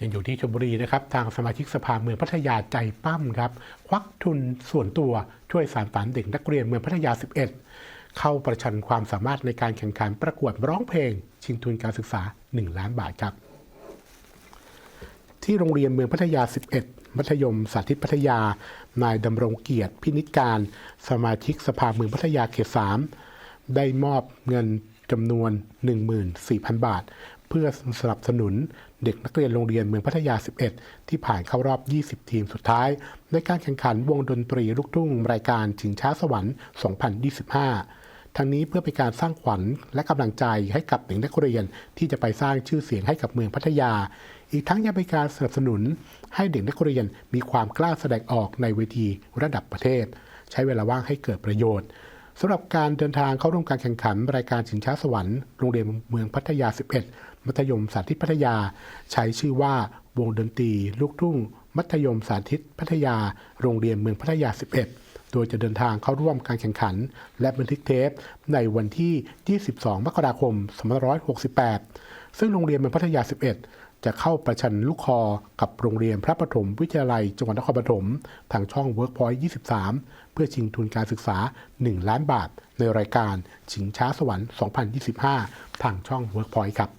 ยังอยู่ที่ชลบุรีนะครับ ทางสมาชิกสภาเมืองพัทยาใจปั้มครับ ควักทุนส่วนตัวช่วยสานฝันเด็กนักเรียนเมืองพัทยา 11 เข้าประชันความสามารถในการแข่งขันประกวดร้องเพลง ชิงทุนการศึกษา 1 ล้านบาทครับ ที่โรงเรียนเมืองพัทยา 11 มัธยมสาธิตพัทยา นายดำรงเกียรติพินิจการ สมาชิกสภาเมืองพัทยาเขต 3 ได้มอบเงินจำนวน 14,000 บาท เพื่อสนับสนุนเด็กนักเรียนโรงเรียนเมืองพัทยา 11 ที่ผ่านเข้ารอบ 20 ทีมสุดท้าย ในการแข่งขันวงดนตรีลูกทุ่งรายการชิงช้าสวรรค์ 2025 ทั้งนี้เพื่อเป็นการสร้างขวัญและกำลังใจให้กับเด็กนักเรียนที่จะไปสร้างชื่อเสียงให้กับเมืองพัทยา อีกทั้งยังเป็นการสนับสนุน ให้เด็กนักเรียนมีความกล้าแสดงออกในเวทีระดับประเทศ ใช้เวลาว่างให้เกิดประโยชน์สำหรับการเดินทางเข้าร่วมการแข่งขันรายการชิงช้าสวรรค์โรงเรียนเมืองพัทยา 11 มัธยมสาธิตพัทยา ใช้ชื่อว่าวงดนตรีลูกทุ่ง มัธยมสาธิตพัทยา โรงเรียนเมืองพัทยา 11 โดยจะเดินทางเข้าร่วมการแข่งขัน และบันทึกเทปในวันที่ 22 มกราคม 2568 ซึ่งโรงเรียนเมืองพัทยา 11 จะเข้าประชันลูกคอกับโรงเรียนพระปฐมวิทยาลัยจังหวัดนครปฐมทางช่อง Workpoint 23 เพื่อชิงทุนการศึกษา 1 ล้านบาท ในรายการชิงช้าสวรรค์ 2025 ทางช่อง Workpoint ครับ